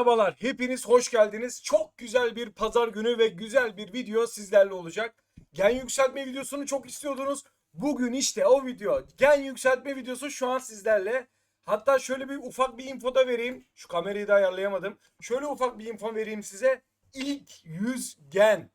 Merhabalar, hepiniz hoş geldiniz. Çok güzel bir pazar günü ve güzel bir video sizlerle olacak. Gen yükseltme videosunu çok istiyordunuz. Bugün işte o video, gen yükseltme videosu şu an sizlerle. Hatta şöyle bir ufak bir info da vereyim. Şu kamerayı da ayarlayamadım. Şöyle ufak bir info vereyim size. İlk 100 gen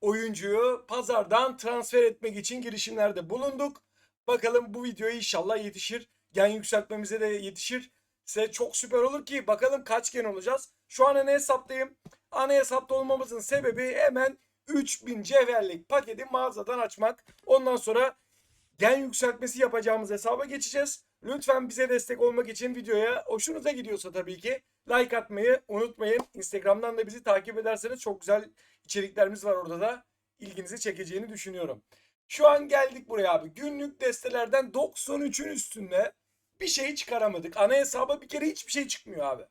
oyuncuyu pazardan transfer etmek için girişimlerde bulunduk. Bakalım bu videoya inşallah yetişir. Gen yükseltmemize de yetişir. Size çok süper olur ki bakalım kaç gen olacağız. Şu an ana hesaptayım. Ana hesapta olmamızın sebebi hemen 3000 cevherlik paketi mağazadan açmak. Ondan sonra gen yükseltmesi yapacağımız hesaba geçeceğiz. Lütfen bize destek olmak için videoya hoşunuza gidiyorsa tabii ki like atmayı unutmayın. Instagram'dan da bizi takip ederseniz çok güzel içeriklerimiz var orada da ilginizi çekeceğini düşünüyorum. Şu an geldik buraya abi. Günlük destelerden 93'ün üstünde bir şey çıkaramadık. Ana hesaba bir kere hiçbir şey çıkmıyor abi.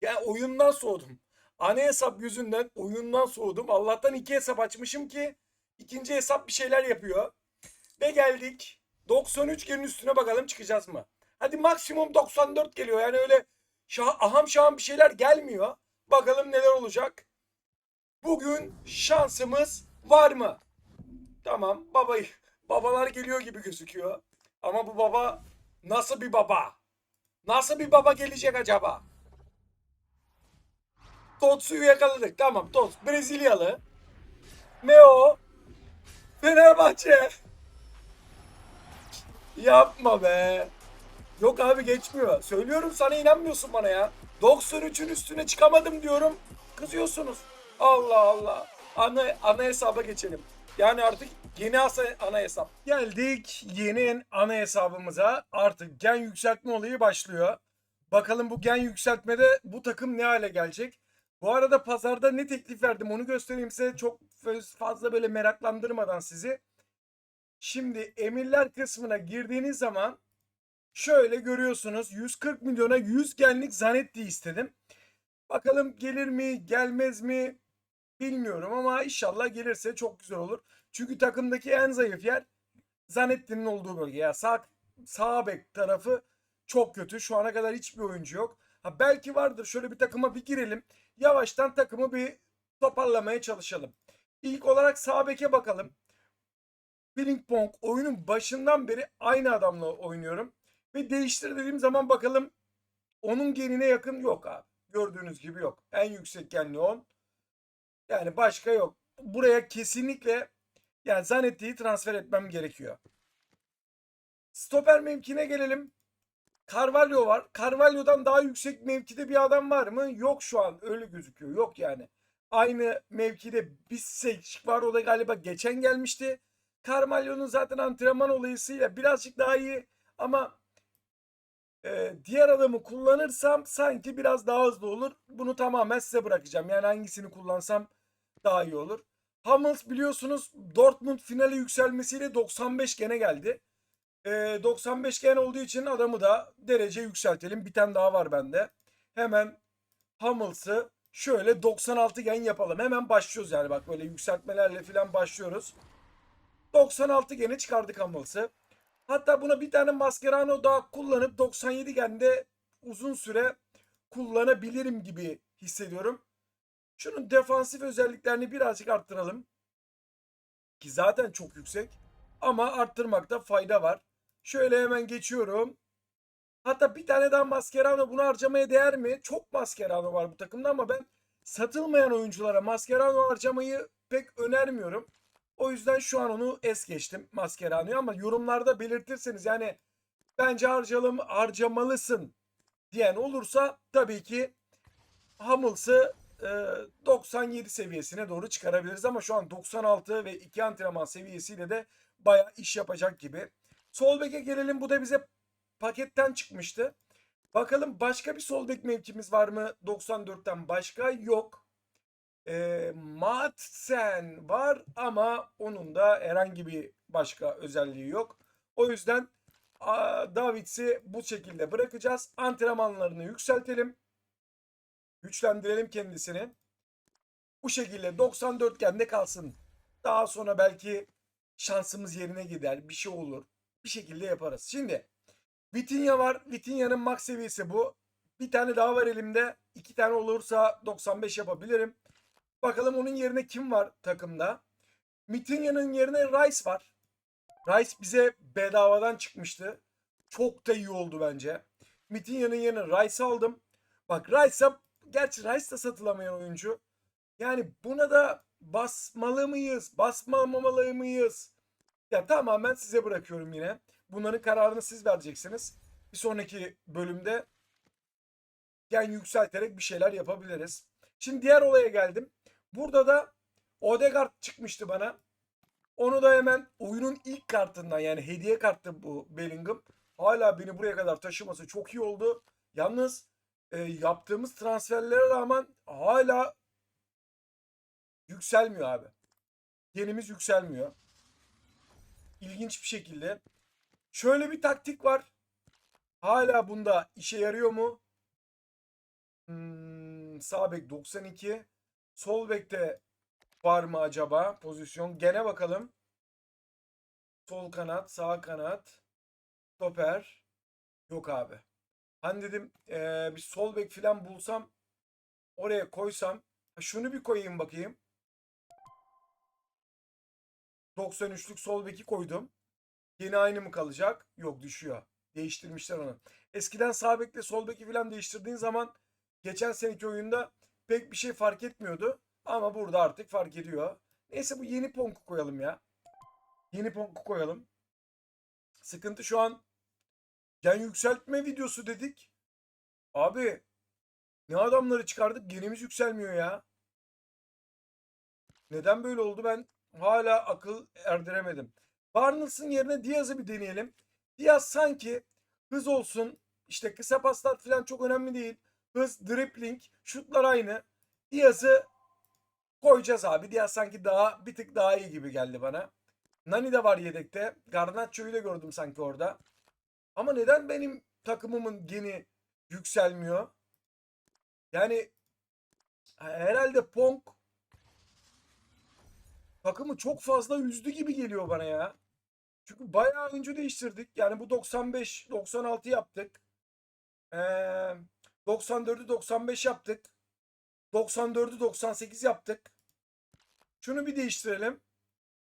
Ya oyundan soğudum. Ana hesap yüzünden oyundan soğudum. Allah'tan iki hesap açmışım ki ikinci hesap bir şeyler yapıyor. Ve geldik. 93 genin üstüne bakalım çıkacağız mı? Hadi maksimum 94 geliyor. Yani öyle şah, aham şaham bir şeyler gelmiyor. Bakalım neler olacak. Bugün şansımız var mı? Tamam babayı. Babalar geliyor gibi gözüküyor. Ama bu baba nasıl bir baba? Nasıl bir baba gelecek acaba? Totsu'yu yakaladık. Tamam Tots. Brezilyalı. Meo. Fenerbahçe. Yapma be. Yok abi geçmiyor. Söylüyorum sana inanmıyorsun bana ya. 93'ün üstüne çıkamadım diyorum. Kızıyorsunuz. Allah Allah. Ana, ana hesaba geçelim. Yani artık yeni ana hesap. Geldik yeni ana hesabımıza. Artık gen yükseltme olayı başlıyor. Bakalım bu gen yükseltmede bu takım ne hale gelecek? Bu arada pazarda ne teklif verdim onu göstereyim size. Çok fazla böyle meraklandırmadan sizi. Şimdi emirler kısmına girdiğiniz zaman şöyle görüyorsunuz 140 milyona 100 genlik Zanetti istedim. Bakalım gelir mi gelmez mi bilmiyorum ama inşallah gelirse çok güzel olur. Çünkü takımdaki en zayıf yer Zanetti'nin olduğu bölge. Ya sağ, sağ bek tarafı çok kötü. Şu ana kadar hiçbir oyuncu yok. Ha belki vardır. Şöyle bir takıma bir girelim. Yavaştan takımı bir toparlamaya çalışalım. İlk olarak sağ beke bakalım. Ping-pong oyunun başından beri aynı adamla oynuyorum. Ve değiştir dediğim zaman bakalım onun genine yakın yok abi. Gördüğünüz gibi yok. En yüksek genli 10. Yani başka yok. Buraya kesinlikle yani Zanetti'yi transfer etmem gerekiyor. Stoper mevkine gelelim. Carvalho var. Carvalho'dan daha yüksek mevkide bir adam var mı? Yok şu an. Öyle gözüküyor. Yok yani. Aynı mevkide Bissek var. O da galiba geçen gelmişti. Carvalho'nun zaten antrenman olayısıyla birazcık daha iyi ama e, diğer adamı kullanırsam sanki biraz daha hızlı olur. Bunu tamamen size bırakacağım. Yani hangisini kullansam daha iyi olur. Hummels biliyorsunuz Dortmund finale yükselmesiyle 95 gene geldi. E, 95 gen olduğu için adamı da derece yükseltelim. Bir tane daha var bende. Hemen Hummels'ı şöyle 96 gen yapalım. Hemen başlıyoruz yani bak böyle yükseltmelerle falan başlıyoruz. 96 gene çıkardık Hummels'ı. Hatta buna bir tane Mascherano daha kullanıp 97 gende uzun süre kullanabilirim gibi hissediyorum. Şunun defansif özelliklerini birazcık arttıralım. Ki zaten çok yüksek. Ama arttırmakta fayda var. Şöyle hemen geçiyorum. Hatta bir tane daha Mascherano bunu harcamaya değer mi? Çok Mascherano var bu takımda ama ben satılmayan oyunculara Mascherano harcamayı pek önermiyorum. O yüzden şu an onu es geçtim Mascherano'yu ama yorumlarda belirtirseniz yani bence harcalım, harcamalısın diyen olursa tabii ki Hummels'ı e, 97 seviyesine doğru çıkarabiliriz ama şu an 96 ve 2 antrenman seviyesiyle de bayağı iş yapacak gibi. Sol beke gelelim. Bu da bize paketten çıkmıştı. Bakalım başka bir sol bek mevkimiz var mı? 94'ten başka yok. E, Madsen var ama onun da herhangi bir başka özelliği yok. O yüzden Davids'i bu şekilde bırakacağız. Antrenmanlarını yükseltelim. Güçlendirelim kendisini. Bu şekilde 94 gende kalsın. Daha sonra belki şansımız yerine gider. Bir şey olur. Bir şekilde yaparız. Şimdi Vitinha var. Vitinha'nın max seviyesi bu. Bir tane daha var elimde. İki tane olursa 95 yapabilirim. Bakalım onun yerine kim var takımda? Mitinya'nın yerine Rice var. Rice bize bedavadan çıkmıştı. Çok da iyi oldu bence. Mitinya'nın yerine Rice aldım. Bak Rice'a gerçi Rice da satılamayan oyuncu. Yani buna da basmalı mıyız? Basmamalı mıyız? Ya tamamen size bırakıyorum yine. Bunların kararını siz vereceksiniz. Bir sonraki bölümde gen yükselterek bir şeyler yapabiliriz. Şimdi diğer olaya geldim. Burada da Odegaard çıkmıştı bana. Onu da hemen oyunun ilk kartından yani hediye kartı bu Bellingham. Hala beni buraya kadar taşıması çok iyi oldu. Yalnız e, yaptığımız transferlere rağmen hala yükselmiyor abi. Genimiz yükselmiyor. İlginç bir şekilde. Şöyle bir taktik var. Hala bunda işe yarıyor mu? Hmm, sağ bek 92. Sol bekte var mı acaba pozisyon? Gene bakalım. Sol kanat, sağ kanat, stoper. Yok abi. Hani dedim eee, bir sol bek falan bulsam oraya koysam. Şunu bir koyayım bakayım. 93'lük sol beki koydum. Yine aynı mı kalacak? Yok düşüyor. Değiştirmişler onu. Eskiden sağ bekle sol beki falan değiştirdiğin zaman geçen seneki oyunda pek bir şey fark etmiyordu. Ama burada artık fark ediyor. Neyse bu yeni Ponk'u koyalım ya. Yeni Ponk'u koyalım. Sıkıntı şu an gen yükseltme videosu dedik. Abi ne adamları çıkardık genimiz yükselmiyor ya. Neden böyle oldu ben hala akıl erdiremedim. Barnells'ın yerine Diaz'ı bir deneyelim. Diaz sanki hız olsun işte kısa paslar falan çok önemli değil. Hız, dribbling, şutlar aynı. Diaz'ı koyacağız abi. Diaz sanki daha bir tık daha iyi gibi geldi bana. Nani de var yedekte. Garnaccio'yu da gördüm sanki orada. Ama neden benim takımımın geni yükselmiyor? Yani herhalde Ponk takımı çok fazla üzdü gibi geliyor bana ya. Çünkü bayağı oyuncu değiştirdik. Yani bu 95, 96 yaptık. Ee, 94'ü 95 yaptık. 94'ü 98 yaptık. Şunu bir değiştirelim.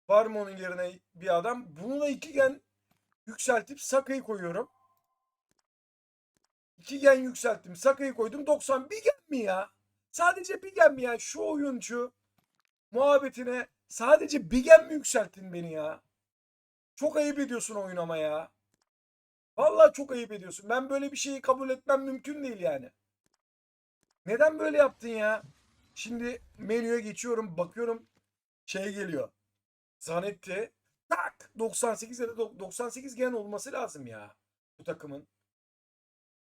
Var mı onun yerine bir adam? Bunu da iki gen yükseltip Saka'yı koyuyorum. İki gen yükselttim. Saka'yı koydum. 90 bir gen mi ya? Sadece bir gen mi ya? Şu oyuncu muhabbetine sadece bir gen mi yükselttin beni ya? Çok ayıp ediyorsun oyun ama ya. Vallahi çok ayıp ediyorsun. Ben böyle bir şeyi kabul etmem mümkün değil yani. Neden böyle yaptın ya? Şimdi menüye geçiyorum. Bakıyorum şey geliyor. Zanetti. Tak 98 ya da dok- 98 gen olması lazım ya bu takımın.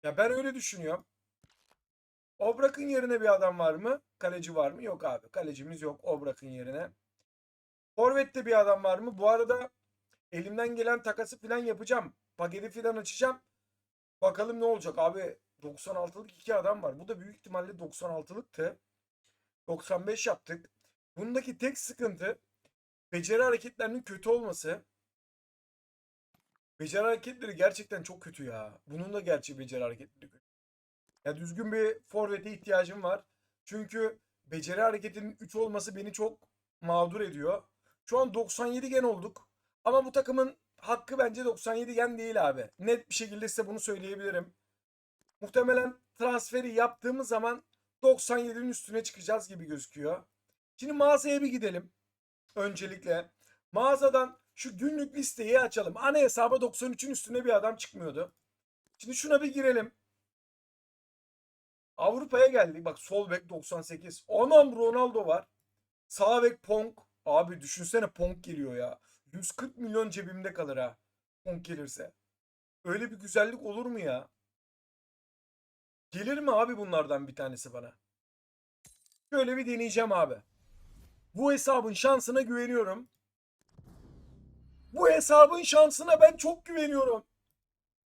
Ya ben öyle düşünüyorum. Obrak'ın yerine bir adam var mı? Kaleci var mı? Yok abi. Kalecimiz yok Obrak'ın yerine. Forvet'te bir adam var mı? Bu arada elimden gelen takası falan yapacağım. Paketi falan açacağım. Bakalım ne olacak abi. 96'lık iki adam var. Bu da büyük ihtimalle 96'lıktı. 95 yaptık. Bundaki tek sıkıntı beceri hareketlerinin kötü olması. Beceri hareketleri gerçekten çok kötü ya. Bunun da gerçi beceri hareketleri kötü. Ya düzgün bir forvete ihtiyacım var. Çünkü beceri hareketinin 3 olması beni çok mağdur ediyor. Şu an 97 gen olduk. Ama bu takımın hakkı bence 97 gen değil abi. Net bir şekilde size bunu söyleyebilirim. Muhtemelen transferi yaptığımız zaman 97'nin üstüne çıkacağız gibi gözüküyor. Şimdi mağazaya bir gidelim. Öncelikle mağazadan şu günlük listeyi açalım. Ana hesaba 93'ün üstüne bir adam çıkmıyordu. Şimdi şuna bir girelim. Avrupa'ya geldik. Bak sol bek 98. Anam Ronaldo var. Sağ bek Ponk. Abi düşünsene Ponk geliyor ya. 140 milyon cebimde kalır ha. Ponk gelirse. Öyle bir güzellik olur mu ya? Gelir mi abi bunlardan bir tanesi bana? Şöyle bir deneyeceğim abi. Bu hesabın şansına güveniyorum. Bu hesabın şansına ben çok güveniyorum.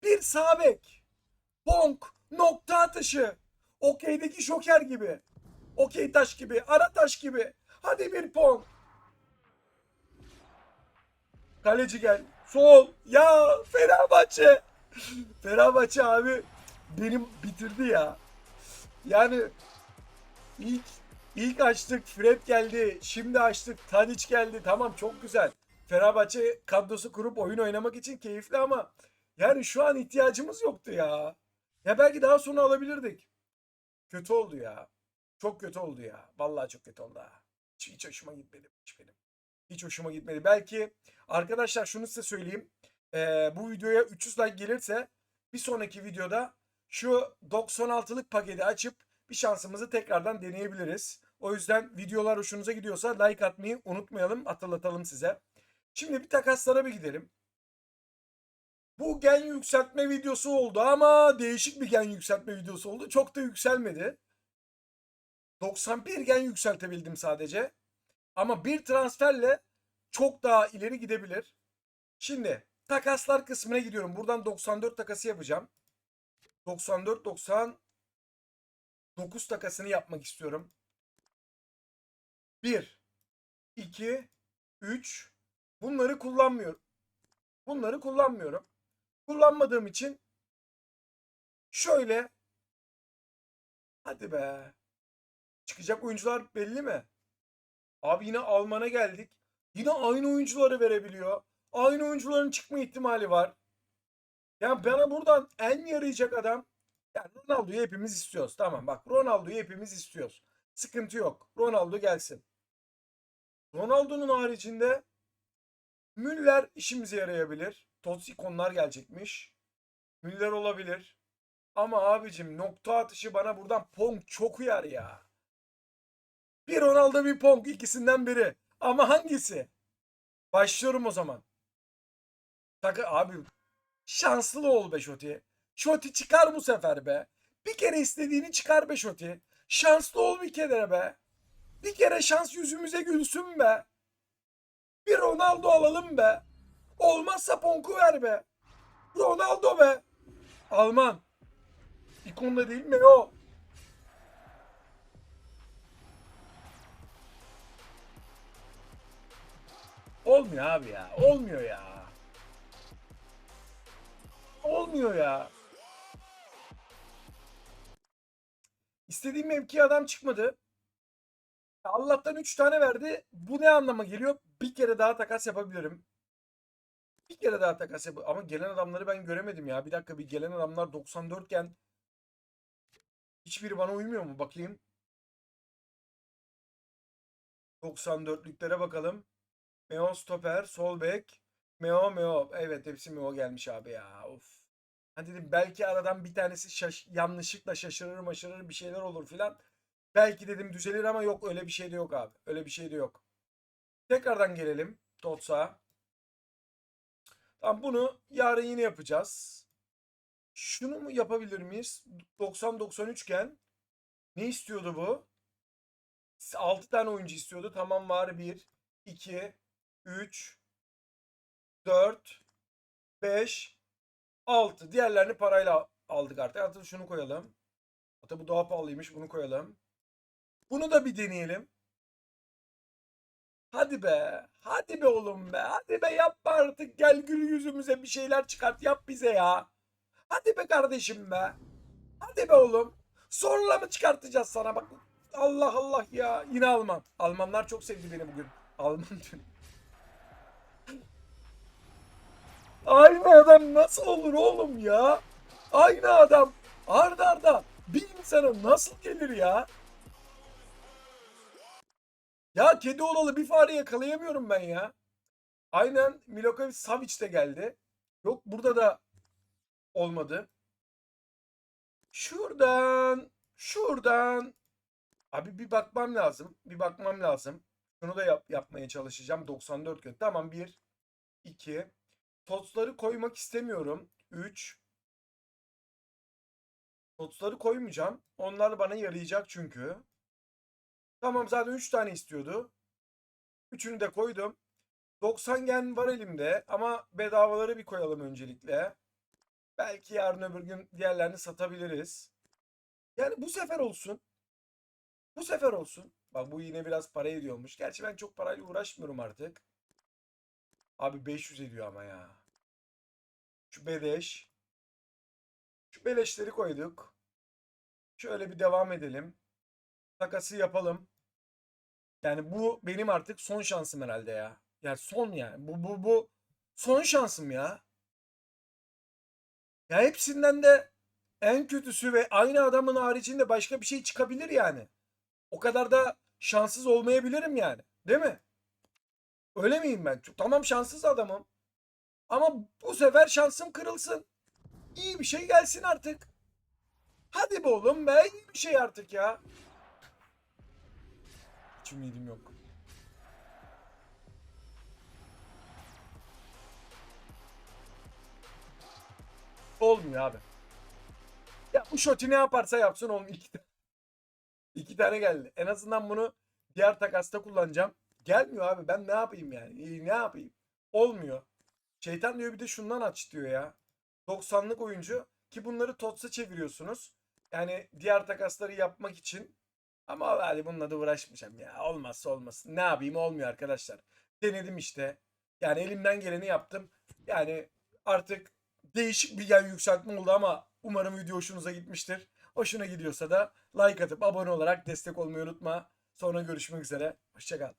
Bir sağ bek. Bonk. Nokta atışı. Okey'deki şoker gibi. Okey taş gibi. Ara taş gibi. Hadi bir ponk. Kaleci gel. Sol. Ya Fenerbahçe. Fenerbahçe abi benim bitirdi ya. Yani ilk ilk açtık Fred geldi. Şimdi açtık Tadic geldi. Tamam çok güzel. Fenerbahçe kadrosu kurup oyun oynamak için keyifli ama yani şu an ihtiyacımız yoktu ya. Ya belki daha sonra alabilirdik. Kötü oldu ya. Çok kötü oldu ya. Vallahi çok kötü oldu ha. Hiç, hiç hoşuma gitmedi. Hiç benim. Hiç hoşuma gitmedi. Belki arkadaşlar şunu size söyleyeyim. Ee, bu videoya 300 like gelirse bir sonraki videoda şu 96'lık paketi açıp bir şansımızı tekrardan deneyebiliriz. O yüzden videolar hoşunuza gidiyorsa like atmayı unutmayalım. Hatırlatalım size. Şimdi bir takaslara bir gidelim. Bu gen yükseltme videosu oldu ama değişik bir gen yükseltme videosu oldu. Çok da yükselmedi. 91 gen yükseltebildim sadece. Ama bir transferle çok daha ileri gidebilir. Şimdi takaslar kısmına gidiyorum. Buradan 94 takası yapacağım. 94 99 takasını yapmak istiyorum. 1 2 3 bunları kullanmıyorum. Bunları kullanmıyorum. Kullanmadığım için şöyle hadi be. Çıkacak oyuncular belli mi? Abi yine Alman'a geldik. Yine aynı oyuncuları verebiliyor. Aynı oyuncuların çıkma ihtimali var. Ya bana buradan en yarayacak adam yani Ronaldo'yu hepimiz istiyoruz. Tamam bak Ronaldo'yu hepimiz istiyoruz. Sıkıntı yok. Ronaldo gelsin. Ronaldo'nun haricinde Müller işimize yarayabilir. Tots ikonlar gelecekmiş. Müller olabilir. Ama abicim nokta atışı bana buradan Pong çok uyar ya. Bir Ronaldo bir Pong ikisinden biri. Ama hangisi? Başlıyorum o zaman. Takı abi şanslı ol be Şoti. Şoti çıkar bu sefer be. Bir kere istediğini çıkar be Şoti. Şanslı ol bir kere be. Bir kere şans yüzümüze gülsün be. Bir Ronaldo alalım be. Olmazsa Ponk'u ver be. Ronaldo be. Alman. İkonda değil mi o? Olmuyor abi ya. Olmuyor ya. Olmuyor ya. İstediğim mevki adam çıkmadı. Allah'tan 3 tane verdi. Bu ne anlama geliyor? Bir kere daha takas yapabilirim. Bir kere daha takas yap. Ama gelen adamları ben göremedim ya. Bir dakika bir gelen adamlar 94 iken hiçbiri bana uymuyor mu? Bakayım. 94'lüklere bakalım. Meo stoper, sol bek. Meo Meo. Evet hepsi Meo gelmiş abi ya. Of. Hani dedim belki aradan bir tanesi şaş yanlışlıkla şaşırır maşırır bir şeyler olur filan. Belki dedim düzelir ama yok öyle bir şey de yok abi. Öyle bir şey de yok. Tekrardan gelelim Tots'a. Tamam bunu yarın yine yapacağız. Şunu mu yapabilir miyiz? 90-93 iken ne istiyordu bu? 6 tane oyuncu istiyordu. Tamam var 1, 2, 3, 4, 5, 6. Diğerlerini parayla aldık artık. Artık şunu koyalım. Hatta bu daha pahalıymış. Bunu koyalım. Bunu da bir deneyelim. Hadi be. Hadi be oğlum be. Hadi be yapma artık. Gel gül yüzümüze bir şeyler çıkart. Yap bize ya. Hadi be kardeşim be. Hadi be oğlum. Zorla mı çıkartacağız sana bak. Allah Allah ya. Yine Alman. Almanlar çok sevdi beni bugün. Alman diyorum. Aynı adam nasıl olur oğlum ya? Aynı adam. Arda arda bir insana nasıl gelir ya? Ya kedi olalı bir fare yakalayamıyorum ben ya. Aynen Milokovic Savic de geldi. Yok burada da olmadı. Şuradan, şuradan. Abi bir bakmam lazım. Bir bakmam lazım. Şunu da yap, yapmaya çalışacağım. 94 gün. Tamam 1, 2. Totsları koymak istemiyorum. 3. Totsları koymayacağım. Onlar bana yarayacak çünkü. Tamam zaten 3 tane istiyordu. Üçünü de koydum. 90 gen var elimde ama bedavaları bir koyalım öncelikle. Belki yarın öbür gün diğerlerini satabiliriz. Yani bu sefer olsun. Bu sefer olsun. Bak bu yine biraz para ediyormuş. Gerçi ben çok parayla uğraşmıyorum artık. Abi 500 ediyor ama ya. Şu beleş. Şu beleşleri koyduk. Şöyle bir devam edelim. Takası yapalım. Yani bu benim artık son şansım herhalde ya. Yani son yani. Bu bu bu son şansım ya. Ya hepsinden de en kötüsü ve aynı adamın haricinde başka bir şey çıkabilir yani. O kadar da şanssız olmayabilirim yani. Değil mi? Öyle miyim ben? Tamam şanssız adamım. Ama bu sefer şansım kırılsın. İyi bir şey gelsin artık. Hadi be oğlum be iyi bir şey artık ya. Hiç ümidim yok. Olmuyor abi. Ya bu şoti ne yaparsa yapsın oğlum iki tane. İki tane geldi. En azından bunu diğer takasta kullanacağım. Gelmiyor abi ben ne yapayım yani? İyi, ne yapayım? Olmuyor. Şeytan diyor bir de şundan aç diyor ya. 90'lık oyuncu ki bunları TOTS'a çeviriyorsunuz. Yani diğer takasları yapmak için. Ama hadi bununla da uğraşmayacağım ya. Olmazsa olmasın. Ne yapayım olmuyor arkadaşlar. Denedim işte. Yani elimden geleni yaptım. Yani artık değişik bir gen yükseltme oldu ama umarım video hoşunuza gitmiştir. Hoşuna gidiyorsa da like atıp abone olarak destek olmayı unutma. Sonra görüşmek üzere. Hoşçakal.